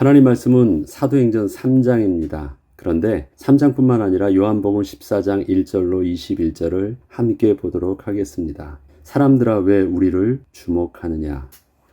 하나님 말씀은 사도행전 3장입니다. 그런데 3장뿐만 아니라 요한복음 14장 1절로 21절을 함께 보도록 하겠습니다. 사람들아 왜 우리를 주목하느냐?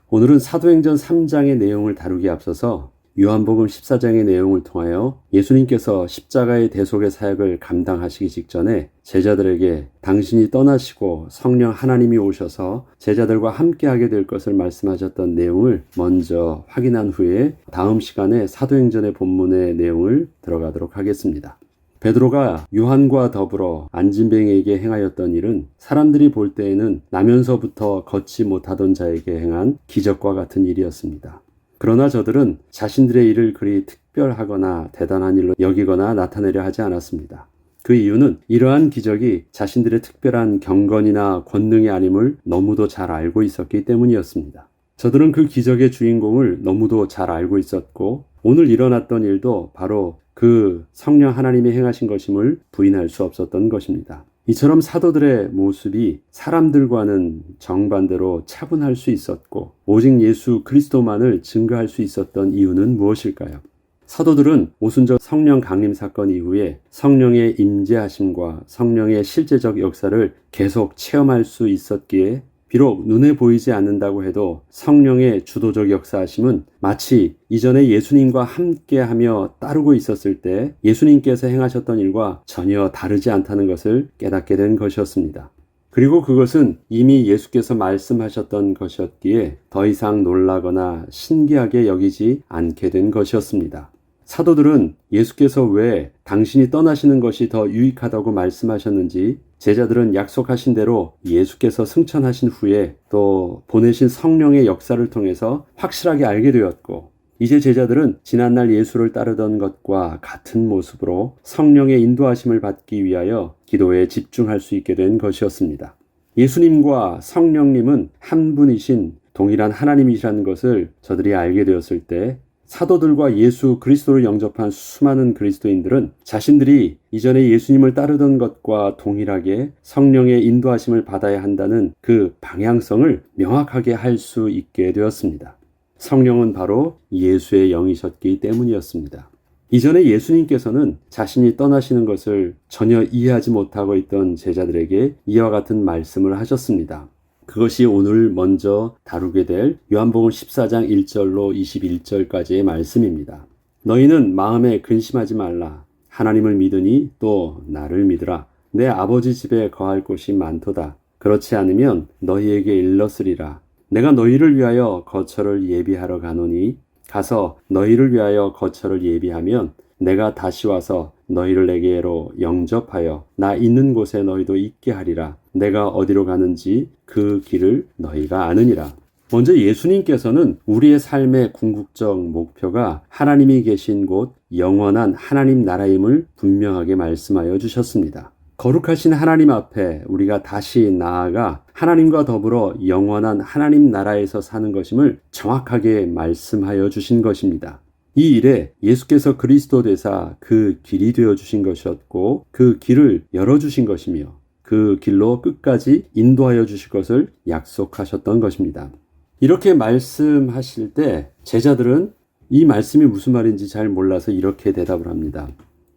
오늘은 사도행전 3장의 내용을 다루기에 앞서서 요한복음 14장의 내용을 통하여 예수님께서 십자가의 대속의 사역을 감당하시기 직전에 제자들에게 당신이 떠나시고 성령 하나님이 오셔서 제자들과 함께하게 될 것을 말씀하셨던 내용을 먼저 확인한 후에 다음 시간에 사도행전의 본문의 내용을 들어가도록 하겠습니다. 베드로가 요한과 더불어 안진뱅에게 행하였던 일은 사람들이 볼 때에는 나면서부터 걷지 못하던 자에게 행한 기적과 같은 일이었습니다. 그러나 저들은 자신들의 일을 그리 특별하거나 대단한 일로 여기거나 나타내려 하지 않았습니다. 그 이유는 이러한 기적이 자신들의 특별한 경건이나 권능이 아님을 너무도 잘 알고 있었기 때문이었습니다. 저들은 그 기적의 주인공을 너무도 잘 알고 있었고 오늘 일어났던 일도 바로 그 성령 하나님이 행하신 것임을 부인할 수 없었던 것입니다. 이처럼 사도들의 모습이 사람들과는 정반대로 차분할 수 있었고 오직 예수 그리스도만을 증거할 수 있었던 이유는 무엇일까요? 사도들은 오순절 성령 강림 사건 이후에 성령의 임재하심과 성령의 실제적 역사를 계속 체험할 수 있었기에 비록 눈에 보이지 않는다고 해도 성령의 주도적 역사하심은 마치 이전에 예수님과 함께하며 따르고 있었을 때 예수님께서 행하셨던 일과 전혀 다르지 않다는 것을 깨닫게 된 것이었습니다. 그리고 그것은 이미 예수께서 말씀하셨던 것이었기에 더 이상 놀라거나 신기하게 여기지 않게 된 것이었습니다. 사도들은 예수께서 왜 당신이 떠나시는 것이 더 유익하다고 말씀하셨는지 제자들은 약속하신 대로 예수께서 승천하신 후에 또 보내신 성령의 역사를 통해서 확실하게 알게 되었고 이제 제자들은 지난날 예수를 따르던 것과 같은 모습으로 성령의 인도하심을 받기 위하여 기도에 집중할 수 있게 된 것이었습니다. 예수님과 성령님은 한 분이신 동일한 하나님이시라는 것을 저들이 알게 되었을 때 사도들과 예수 그리스도를 영접한 수많은 그리스도인들은 자신들이 이전에 예수님을 따르던 것과 동일하게 성령의 인도하심을 받아야 한다는 그 방향성을 명확하게 할 수 있게 되었습니다. 성령은 바로 예수의 영이셨기 때문이었습니다. 이전에 예수님께서는 자신이 떠나시는 것을 전혀 이해하지 못하고 있던 제자들에게 이와 같은 말씀을 하셨습니다. 그것이 오늘 먼저 다루게 될 요한복음 14장 1절로 21절까지의 말씀입니다. 너희는 마음에 근심하지 말라. 하나님을 믿으니 또 나를 믿으라. 내 아버지 집에 거할 곳이 많도다. 그렇지 않으면 너희에게 일렀으리라. 내가 너희를 위하여 거처를 예비하러 가노니 가서 너희를 위하여 거처를 예비하면 내가 다시 와서 너희를 내게로 영접하여 나 있는 곳에 너희도 있게 하리라. 내가 어디로 가는지 그 길을 너희가 아느니라. 먼저 예수님께서는 우리의 삶의 궁극적 목표가 하나님이 계신 곳 영원한 하나님 나라임을 분명하게 말씀하여 주셨습니다. 거룩하신 하나님 앞에 우리가 다시 나아가 하나님과 더불어 영원한 하나님 나라에서 사는 것임을 정확하게 말씀하여 주신 것입니다. 이 일에 예수께서 그리스도 되사 그 길이 되어 주신 것이었고 그 길을 열어 주신 것이며 그 길로 끝까지 인도하여 주실 것을 약속하셨던 것입니다. 이렇게 말씀하실 때 제자들은 이 말씀이 무슨 말인지 잘 몰라서 이렇게 대답을 합니다.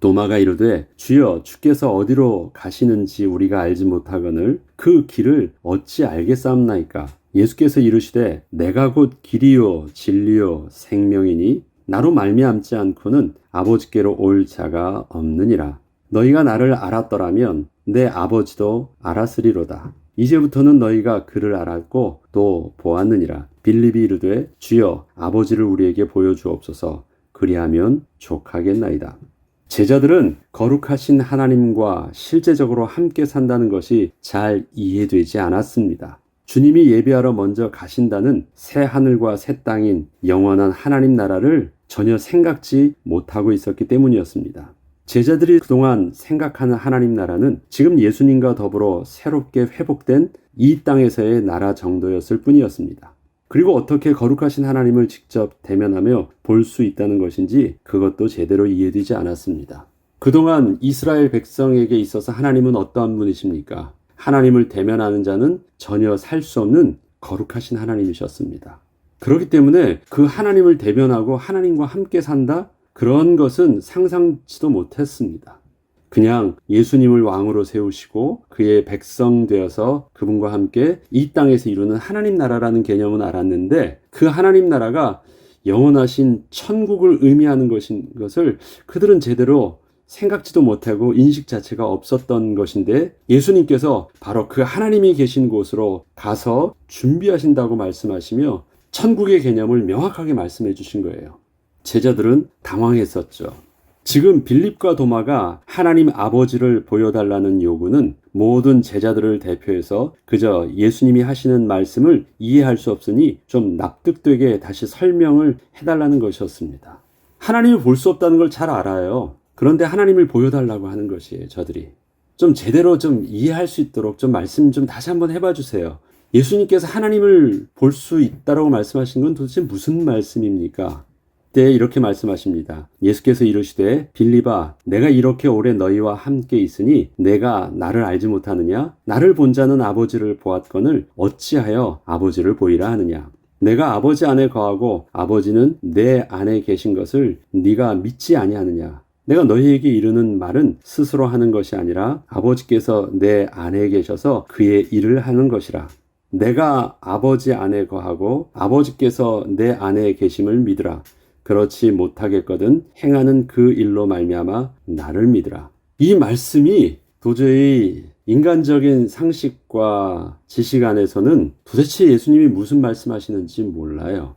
도마가 이르되 주여 주께서 어디로 가시는지 우리가 알지 못하거늘 그 길을 어찌 알겠사옵나이까 예수께서 이르시되 내가 곧 길이요 진리요 생명이니 나로 말미암지 않고는 아버지께로 올 자가 없느니라 너희가 나를 알았더라면 내 아버지도 알았으리로다. 이제부터는 너희가 그를 알았고 또 보았느니라. 빌립이 이르되 주여 아버지를 우리에게 보여주옵소서. 그리하면 족하겠나이다. 제자들은 거룩하신 하나님과 실제적으로 함께 산다는 것이 잘 이해되지 않았습니다. 주님이 예비하러 먼저 가신다는 새 하늘과 새 땅인 영원한 하나님 나라를 전혀 생각지 못하고 있었기 때문이었습니다. 제자들이 그동안 생각하는 하나님 나라는 지금 예수님과 더불어 새롭게 회복된 이 땅에서의 나라 정도였을 뿐이었습니다. 그리고 어떻게 거룩하신 하나님을 직접 대면하며 볼 수 있다는 것인지 그것도 제대로 이해되지 않았습니다. 그동안 이스라엘 백성에게 있어서 하나님은 어떠한 분이십니까? 하나님을 대면하는 자는 전혀 살 수 없는 거룩하신 하나님이셨습니다. 그렇기 때문에 그 하나님을 대변하고 하나님과 함께 산다? 그런 것은 상상치도 못했습니다. 그냥 예수님을 왕으로 세우시고 그의 백성 되어서 그분과 함께 이 땅에서 이루는 하나님 나라라는 개념은 알았는데 그 하나님 나라가 영원하신 천국을 의미하는 것인 것을 그들은 제대로 생각지도 못하고 인식 자체가 없었던 것인데 예수님께서 바로 그 하나님이 계신 곳으로 가서 준비하신다고 말씀하시며 천국의 개념을 명확하게 말씀해 주신 거예요. 제자들은 당황했었죠. 지금 빌립과 도마가 하나님 아버지를 보여달라는 요구는 모든 제자들을 대표해서 그저 예수님이 하시는 말씀을 이해할 수 없으니 좀 납득되게 다시 설명을 해달라는 것이었습니다. 하나님을 볼 수 없다는 걸 잘 알아요. 그런데 하나님을 보여달라고 하는 것이에요, 저들이. 좀 제대로 좀 이해할 수 있도록 좀 말씀 좀 다시 한번 해봐 주세요. 예수님께서 하나님을 볼 수 있다라고 말씀하신 건 도대체 무슨 말씀입니까? 때 이렇게 말씀하십니다. 예수께서 이르시되 빌리바 내가 이렇게 오래 너희와 함께 있으니 내가 나를 알지 못하느냐 나를 본 자는 아버지를 보았거늘 어찌하여 아버지를 보이라 하느냐 내가 아버지 안에 거하고 아버지는 내 안에 계신 것을 네가 믿지 아니하느냐 내가 너희에게 이르는 말은 스스로 하는 것이 아니라 아버지께서 내 안에 계셔서 그의 일을 하는 것이라 내가 아버지 안에 거하고 아버지께서 내 안에 계심을 믿으라 그렇지 못하겠거든 행하는 그 일로 말미암아 나를 믿으라. 이 말씀이 도저히 인간적인 상식과 지식 안에서는 도대체 예수님이 무슨 말씀하시는지 몰라요.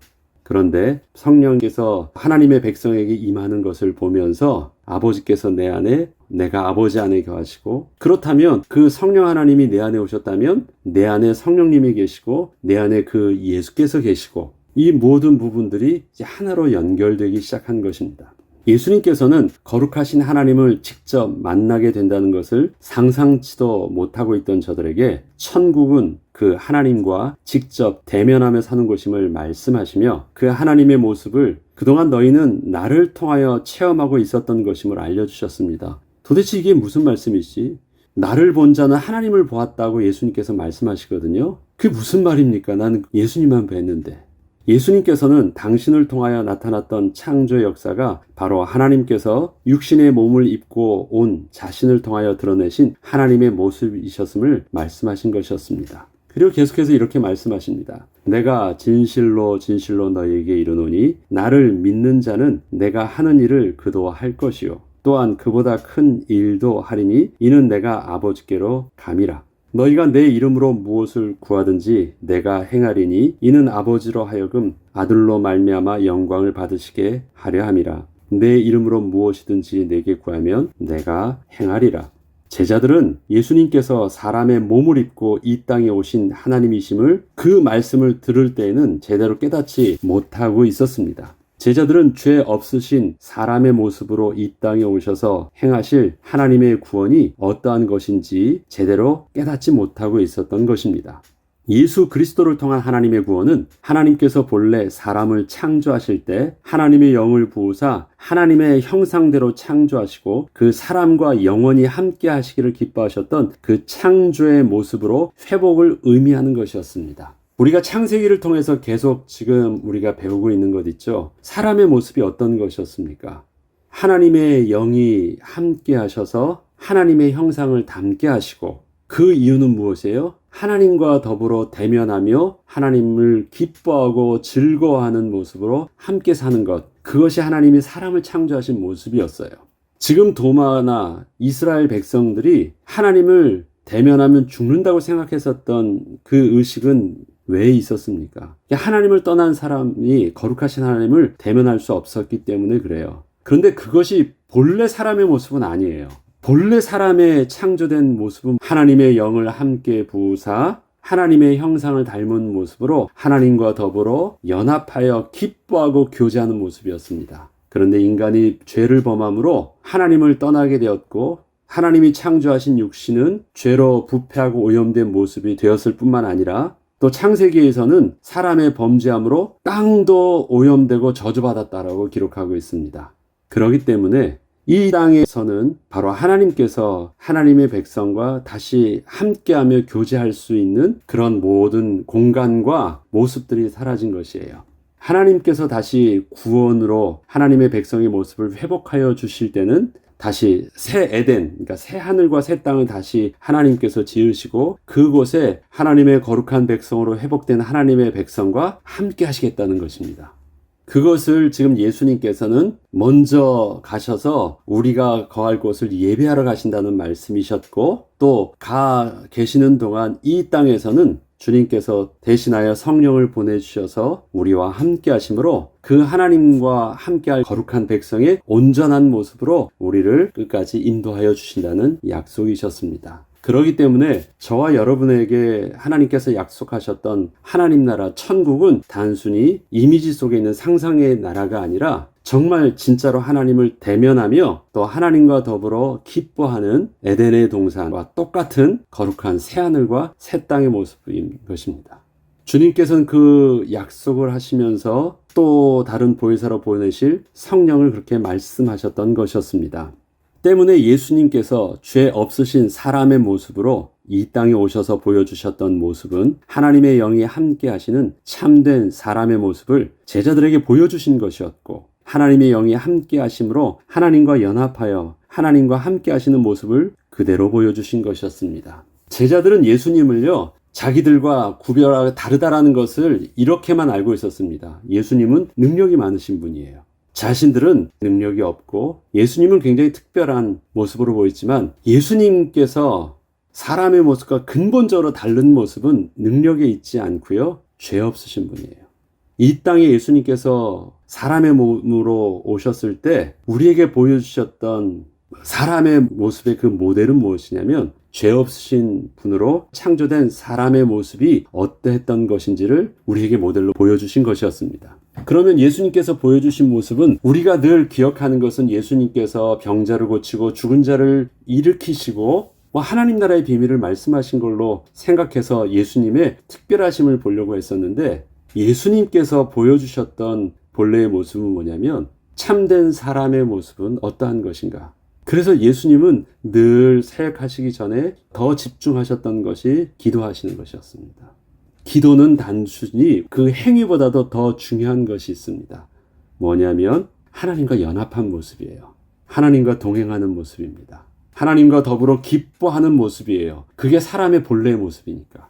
그런데 성령께서 하나님의 백성에게 임하는 것을 보면서 아버지께서 내 안에 내가 아버지 안에 거하시고 그렇다면 그 성령 하나님이 내 안에 오셨다면 내 안에 성령님이 계시고 내 안에 그 예수께서 계시고 이 모든 부분들이 하나로 연결되기 시작한 것입니다. 예수님께서는 거룩하신 하나님을 직접 만나게 된다는 것을 상상치도 못하고 있던 저들에게 천국은 그 하나님과 직접 대면하며 사는 곳임을 말씀하시며 그 하나님의 모습을 그동안 너희는 나를 통하여 체험하고 있었던 것임을 알려주셨습니다. 도대체 이게 무슨 말씀이지? 나를 본 자는 하나님을 보았다고 예수님께서 말씀하시거든요. 그게 무슨 말입니까? 나는 예수님만 뵀는데. 예수님께서는 당신을 통하여 나타났던 창조 역사가 바로 하나님께서 육신의 몸을 입고 온 자신을 통하여 드러내신 하나님의 모습이셨음을 말씀하신 것이었습니다. 그리고 계속해서 이렇게 말씀하십니다. 내가 진실로 진실로 너희에게 이르노니 나를 믿는 자는 내가 하는 일을 그도 할 것이요 또한 그보다 큰 일도 하리니 이는 내가 아버지께로 감이라. 너희가 내 이름으로 무엇을 구하든지 내가 행하리니 이는 아버지로 하여금 아들로 말미암아 영광을 받으시게 하려 함이라. 내 이름으로 무엇이든지 내게 구하면 내가 행하리라. 제자들은 예수님께서 사람의 몸을 입고 이 땅에 오신 하나님이심을 그 말씀을 들을 때에는 제대로 깨닫지 못하고 있었습니다. 제자들은 죄 없으신 사람의 모습으로 이 땅에 오셔서 행하실 하나님의 구원이 어떠한 것인지 제대로 깨닫지 못하고 있었던 것입니다. 예수 그리스도를 통한 하나님의 구원은 하나님께서 본래 사람을 창조하실 때 하나님의 영을 부으사 하나님의 형상대로 창조하시고 그 사람과 영원히 함께 하시기를 기뻐하셨던 그 창조의 모습으로 회복을 의미하는 것이었습니다. 우리가 창세기를 통해서 계속 지금 우리가 배우고 있는 것 있죠. 사람의 모습이 어떤 것이었습니까? 하나님의 영이 함께 하셔서 하나님의 형상을 담게 하시고 그 이유는 무엇이에요? 하나님과 더불어 대면하며 하나님을 기뻐하고 즐거워하는 모습으로 함께 사는 것. 그것이 하나님이 사람을 창조하신 모습이었어요. 지금 도마나 이스라엘 백성들이 하나님을 대면하면 죽는다고 생각했었던 그 의식은 왜 있었습니까? 하나님을 떠난 사람이 거룩하신 하나님을 대면할 수 없었기 때문에 그래요. 그런데 그것이 본래 사람의 모습은 아니에요. 본래 사람의 창조된 모습은 하나님의 영을 함께 부으사 하나님의 형상을 닮은 모습으로 하나님과 더불어 연합하여 기뻐하고 교제하는 모습이었습니다. 그런데 인간이 죄를 범함으로 하나님을 떠나게 되었고 하나님이 창조하신 육신은 죄로 부패하고 오염된 모습이 되었을 뿐만 아니라 또 창세기에서는 사람의 범죄함으로 땅도 오염되고 저주받았다라고 기록하고 있습니다. 그러기 때문에 이 땅에서는 바로 하나님께서 하나님의 백성과 다시 함께하며 교제할 수 있는 그런 모든 공간과 모습들이 사라진 것이에요. 하나님께서 다시 구원으로 하나님의 백성의 모습을 회복하여 주실 때는 다시 새 에덴, 그러니까 새 하늘과 새 땅을 다시 하나님께서 지으시고 그곳에 하나님의 거룩한 백성으로 회복된 하나님의 백성과 함께 하시겠다는 것입니다. 그것을 지금 예수님께서는 먼저 가셔서 우리가 거할 곳을 예배하러 가신다는 말씀이셨고 또 가 계시는 동안 이 땅에서는 주님께서 대신하여 성령을 보내주셔서 우리와 함께 하심으로 그 하나님과 함께할 거룩한 백성의 온전한 모습으로 우리를 끝까지 인도하여 주신다는 약속이셨습니다. 그러기 때문에 저와 여러분에게 하나님께서 약속하셨던 하나님 나라 천국은 단순히 이미지 속에 있는 상상의 나라가 아니라 정말 진짜로 하나님을 대면하며 또 하나님과 더불어 기뻐하는 에덴의 동산과 똑같은 거룩한 새하늘과 새 땅의 모습인 것입니다. 주님께서는 그 약속을 하시면서 또 다른 보혜사로 보내실 성령을 그렇게 말씀하셨던 것이었습니다. 때문에 예수님께서 죄 없으신 사람의 모습으로 이 땅에 오셔서 보여주셨던 모습은 하나님의 영이 함께 하시는 참된 사람의 모습을 제자들에게 보여주신 것이었고 하나님의 영이 함께 하심으로 하나님과 연합하여 하나님과 함께 하시는 모습을 그대로 보여주신 것이었습니다. 제자들은 예수님을요, 자기들과 구별하고 다르다라는 것을 이렇게만 알고 있었습니다. 예수님은 능력이 많으신 분이에요. 자신들은 능력이 없고 예수님은 굉장히 특별한 모습으로 보이지만 예수님께서 사람의 모습과 근본적으로 다른 모습은 능력에 있지 않고요. 죄 없으신 분이에요. 이 땅에 예수님께서 사람의 몸으로 오셨을 때 우리에게 보여주셨던 사람의 모습의 그 모델은 무엇이냐면 죄 없으신 분으로 창조된 사람의 모습이 어떠했던 것인지를 우리에게 모델로 보여주신 것이었습니다. 그러면 예수님께서 보여주신 모습은 우리가 늘 기억하는 것은 예수님께서 병자를 고치고 죽은 자를 일으키시고 뭐 하나님 나라의 비밀을 말씀하신 걸로 생각해서 예수님의 특별하심을 보려고 했었는데 예수님께서 보여주셨던 본래의 모습은 뭐냐면 참된 사람의 모습은 어떠한 것인가? 그래서 예수님은 늘 사역하시기 전에 더 집중하셨던 것이 기도하시는 것이었습니다. 기도는 단순히 그 행위보다도 더 중요한 것이 있습니다. 뭐냐면 하나님과 연합한 모습이에요. 하나님과 동행하는 모습입니다. 하나님과 더불어 기뻐하는 모습이에요. 그게 사람의 본래의 모습이니까.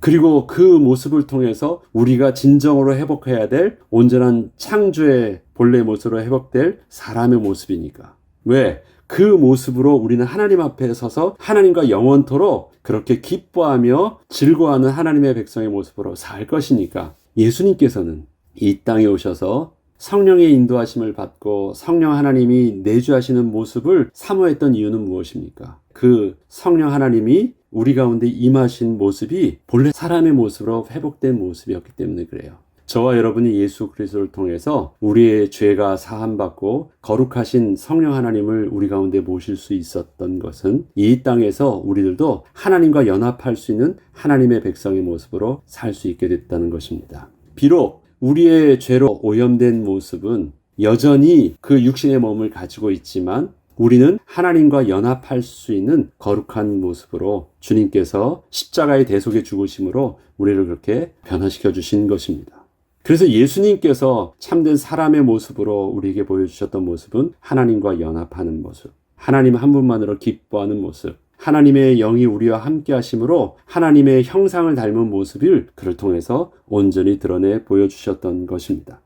그리고 그 모습을 통해서 우리가 진정으로 회복해야 될 온전한 창조의 본래의 모습으로 회복될 사람의 모습이니까. 왜? 그 모습으로 우리는 하나님 앞에 서서 하나님과 영원토록 그렇게 기뻐하며 즐거워하는 하나님의 백성의 모습으로 살 것이니까 예수님께서는 이 땅에 오셔서 성령의 인도하심을 받고 성령 하나님이 내주하시는 모습을 사모했던 이유는 무엇입니까? 그 성령 하나님이 우리 가운데 임하신 모습이 본래 사람의 모습으로 회복된 모습이었기 때문에 그래요. 저와 여러분이 예수 그리스도를 통해서 우리의 죄가 사함받고 거룩하신 성령 하나님을 우리 가운데 모실 수 있었던 것은 이 땅에서 우리들도 하나님과 연합할 수 있는 하나님의 백성의 모습으로 살 수 있게 됐다는 것입니다. 비록 우리의 죄로 오염된 모습은 여전히 그 육신의 몸을 가지고 있지만 우리는 하나님과 연합할 수 있는 거룩한 모습으로 주님께서 십자가의 대속의 죽으심으로 우리를 그렇게 변화시켜 주신 것입니다. 그래서 예수님께서 참된 사람의 모습으로 우리에게 보여주셨던 모습은 하나님과 연합하는 모습, 하나님 한 분만으로 기뻐하는 모습, 하나님의 영이 우리와 함께 하심으로 하나님의 형상을 닮은 모습을 그를 통해서 온전히 드러내 보여주셨던 것입니다.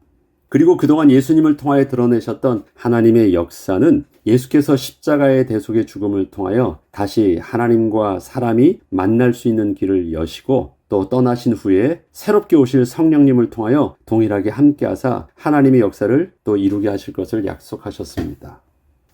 그리고 그동안 예수님을 통하여 드러내셨던 하나님의 역사는 예수께서 십자가의 대속의 죽음을 통하여 다시 하나님과 사람이 만날 수 있는 길을 여시고 또 떠나신 후에 새롭게 오실 성령님을 통하여 동일하게 함께하사 하나님의 역사를 또 이루게 하실 것을 약속하셨습니다.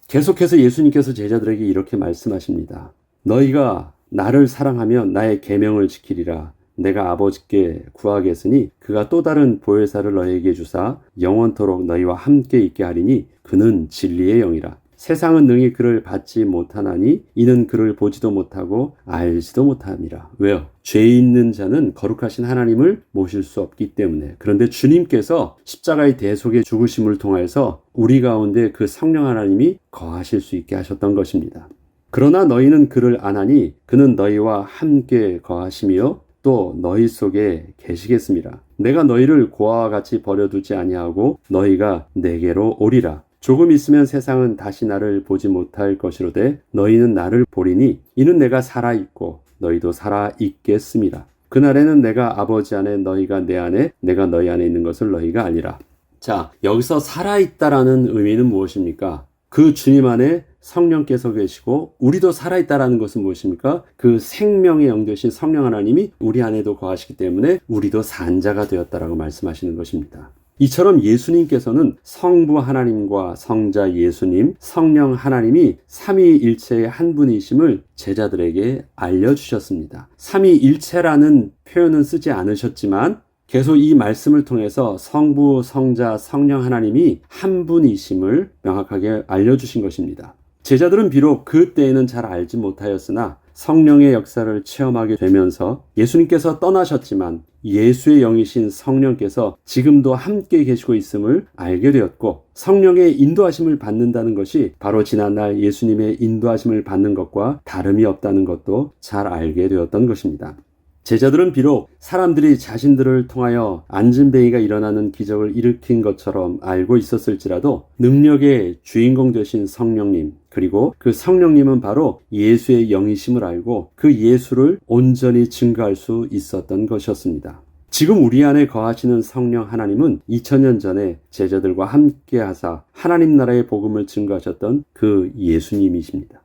계속해서 예수님께서 제자들에게 이렇게 말씀하십니다. 너희가 나를 사랑하면 나의 계명을 지키리라. 내가 아버지께 구하겠으니 그가 또 다른 보혜사를 너희에게 주사 영원토록 너희와 함께 있게 하리니 그는 진리의 영이라. 세상은 능히 그를 받지 못하나니 이는 그를 보지도 못하고 알지도 못함이라. 왜요? 죄 있는 자는 거룩하신 하나님을 모실 수 없기 때문에. 그런데 주님께서 십자가의 대속의 죽으심을 통해서 우리 가운데 그 성령 하나님이 거하실 수 있게 하셨던 것입니다. 그러나 너희는 그를 안하니 그는 너희와 함께 거하시며 또 너희 속에 계시겠습니다. 내가 너희를 고아와 같이 버려두지 아니하고 너희가 내게로 오리라. 조금 있으면 세상은 다시 나를 보지 못할 것이로되 너희는 나를 보리니 이는 내가 살아 있고 너희도 살아 있겠습니다. 그날에는 내가 아버지 안에 너희가 내 안에 내가 너희 안에 있는 것을 너희가 알리라. 자, 여기서 살아 있다라는 의미는 무엇입니까? 그 주님 안에 성령께서 계시고 우리도 살아 있다라는 것은 무엇입니까? 그 생명의 영 되신 성령 하나님이 우리 안에도 거하시기 때문에 우리도 산자가 되었다라고 말씀하시는 것입니다. 이처럼 예수님께서는 성부 하나님과 성자 예수님, 성령 하나님이 삼위일체의 한 분이심을 제자들에게 알려주셨습니다. 삼위일체라는 표현은 쓰지 않으셨지만 계속 이 말씀을 통해서 성부, 성자, 성령 하나님이 한 분이심을 명확하게 알려주신 것입니다. 제자들은 비록 그 때에는 잘 알지 못하였으나 성령의 역사를 체험하게 되면서 예수님께서 떠나셨지만 예수의 영이신 성령께서 지금도 함께 계시고 있음을 알게 되었고 성령의 인도하심을 받는다는 것이 바로 지난날 예수님의 인도하심을 받는 것과 다름이 없다는 것도 잘 알게 되었던 것입니다. 제자들은 비록 사람들이 자신들을 통하여 안진뱅이가 일어나는 기적을 일으킨 것처럼 알고 있었을지라도 능력의 주인공 되신 성령님 그리고 그 성령님은 바로 예수의 영이심을 알고 그 예수를 온전히 증거할 수 있었던 것이었습니다. 지금 우리 안에 거하시는 성령 하나님은 2000년 전에 제자들과 함께 하사 하나님 나라의 복음을 증거하셨던 그 예수님이십니다.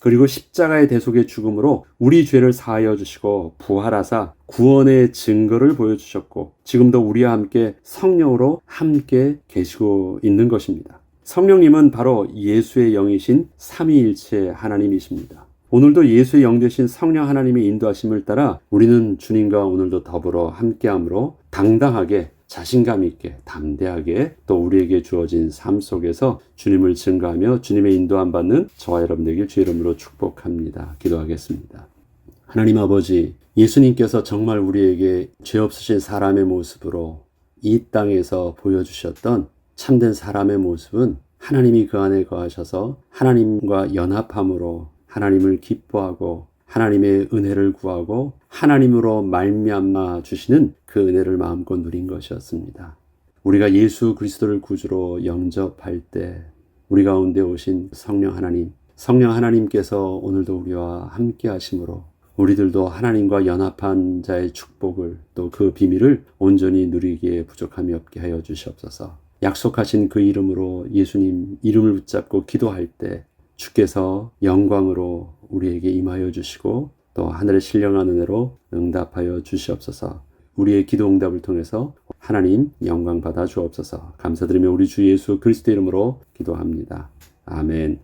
그리고 십자가의 대속의 죽음으로 우리 죄를 사하여 주시고 부활하사 구원의 증거를 보여주셨고 지금도 우리와 함께 성령으로 함께 계시고 있는 것입니다. 성령님은 바로 예수의 영이신 삼위일체 하나님이십니다. 오늘도 예수의 영 되신 성령 하나님의 인도하심을 따라 우리는 주님과 오늘도 더불어 함께함으로 당당하게 자신감 있게 담대하게 또 우리에게 주어진 삶 속에서 주님을 증거하며 주님의 인도함 받는 저와 여러분들에게 주 이름으로 축복합니다. 기도하겠습니다. 하나님 아버지, 예수님께서 정말 우리에게 죄 없으신 사람의 모습으로 이 땅에서 보여주셨던 참된 사람의 모습은 하나님이 그 안에 거하셔서 하나님과 연합함으로 하나님을 기뻐하고 하나님의 은혜를 구하고 하나님으로 말미암아 주시는 그 은혜를 마음껏 누린 것이었습니다. 우리가 예수 그리스도를 구주로 영접할 때 우리 가운데 오신 성령 하나님, 성령 하나님께서 오늘도 우리와 함께 하심으로 우리들도 하나님과 연합한 자의 축복을 또 그 비밀을 온전히 누리기에 부족함이 없게 하여 주시옵소서. 약속하신 그 이름으로 예수님 이름을 붙잡고 기도할 때 주께서 영광으로 우리에게 임하여 주시고 또 하늘의 신령한 은혜로 응답하여 주시옵소서. 우리의 기도 응답을 통해서 하나님 영광 받아 주옵소서. 감사드리며 우리 주 예수 그리스도 이름으로 기도합니다. 아멘.